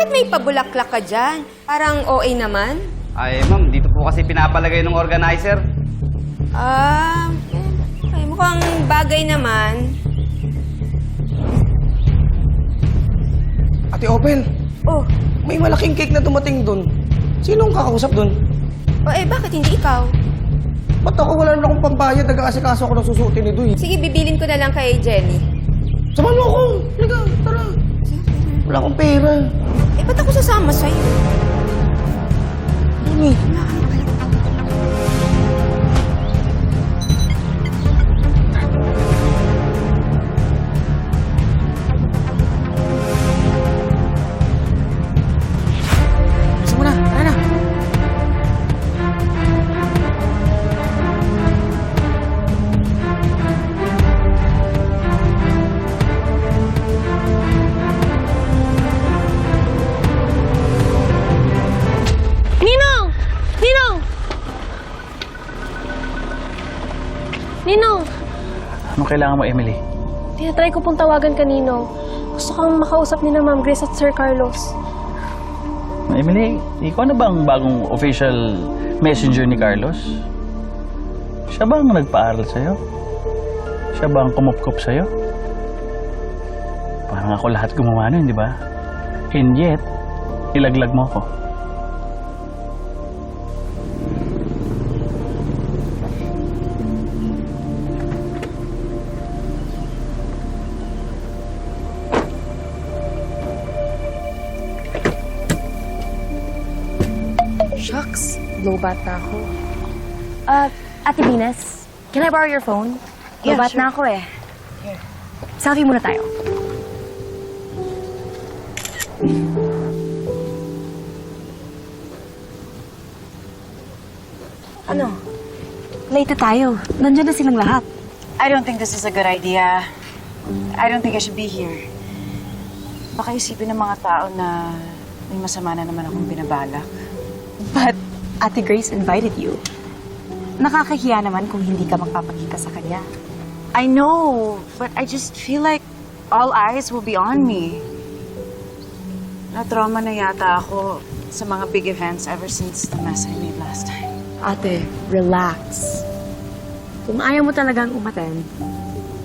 bakit may pabulaklak ka dyan? Parang OA naman. Ay, ma'am, dito po kasi pinapalagay ng organizer. Ah, eh, ay, mukhang bagay naman. Ate Opel, Oh, may malaking cake na dumating dun. Sino ang kakausap dun? oh eh, bakit hindi ikaw? Ba't ako wala naman akong pambayad? Nag-aasikaso ako ng susuotin ni Duy. Sige, bibilin ko na lang kay Jenny. Samahan mo ako. Halika, tara. Wala akong pera. Ba't ako sasama sa'yo? Duni. Gusto kailangan mo, Emily? Tinatry ko pong tawagan kanino. Gusto kang makausap ni na Ma'am Grace at Sir Carlos. Emily, ikaw na ba ang bagong official messenger ni Carlos? Siya ba ang nagpaaral sa'yo? Siya ba ang kumupkup sa'yo? Parang ako lahat gumawa nun, di ba? And yet, ilaglag mo ako. Shucks, lowbat na ako. Uh, Ate Venus, can I borrow your phone? Yeah, lowbat sure. na ako eh. Selfie muna tayo. Ano? Late tayo. Nandiyan na silang lahat. I don't think this is a good idea. I don't think I should be here. Baka isipin ng mga tao na may masama na naman akong binabalak. But Ate Grace invited you. Nakakahiya naman kung hindi ka magpapakita sa kanya. I know, but I just feel like all eyes will be on me. Na-trauma na yata ako sa mga big events ever since the mess I made last time. Ate, relax. Kung ayaw mo talagang umattend,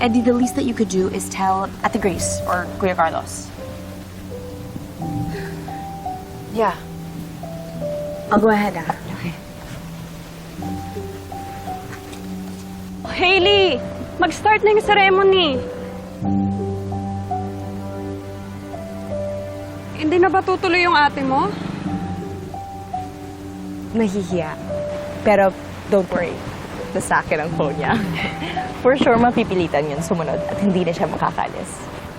edi the least that you could do is tell Ate Grace or Kuya Carlos. Yeah, I'll go ahead, ah. Hailey! Mag-start na yung ceremony. Hindi na ba tutuloy yung ate mo? nahihiya. Pero don't worry. Nasa akin ang phone niya. For sure, mapipilitan yun sumunod at hindi na siya makakalis.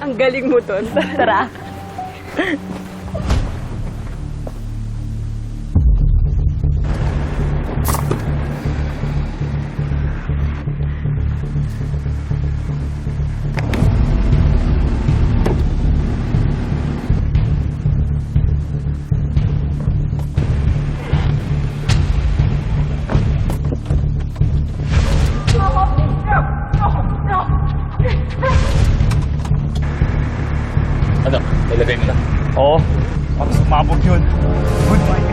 Ang galing mo doon. Tara! Ilagay mo na? Oo. Para sumabog yun. Goodbye.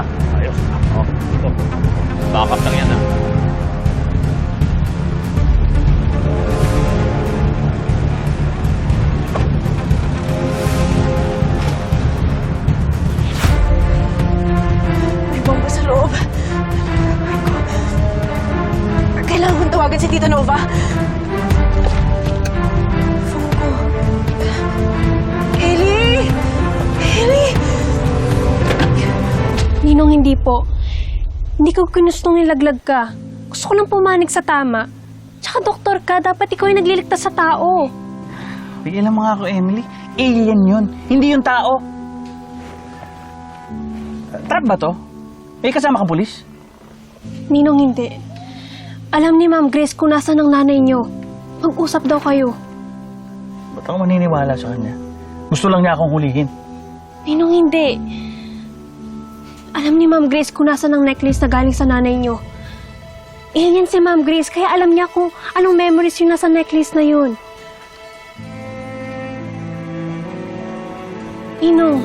Ah, ayos. Oo. Ito. Backup lang yan, ah. may Ninong, hindi po. Hindi ko kinustong nilaglag ka. Gusto ko lang pumanig sa tama. Tsaka doktor ka, dapat ikaw yung nagliligtas sa tao. Bigyan lang mga ako, Emily. Alien yun. Hindi yung tao. Trap ba to? May kasama kang pulis? Ninong, hindi. Alam ni Ma'am Grace kung nasa ng nanay niyo. Mag-usap daw kayo. Ba't ako maniniwala sa kanya? Gusto lang niya akong hulihin. Ninong, hindi. Alam ni Ma'am Grace kung nasa ng necklace na galing sa nanay niyo. Alien si Ma'am Grace, kaya alam niya kung anong memories yung nasa necklace na yun. Ninong,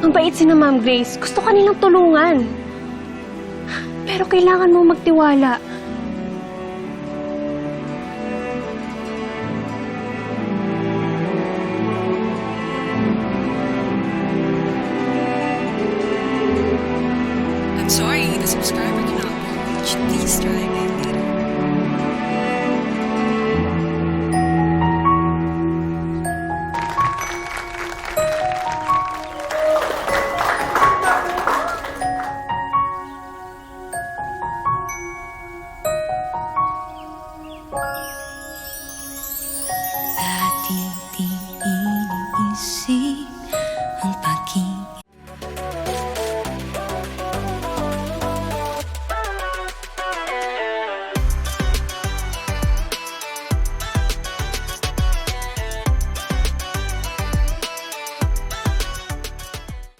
Ang bait si na Ma'am Grace. Gusto ka nilang tulungan. Pero kailangan mo magtiwala.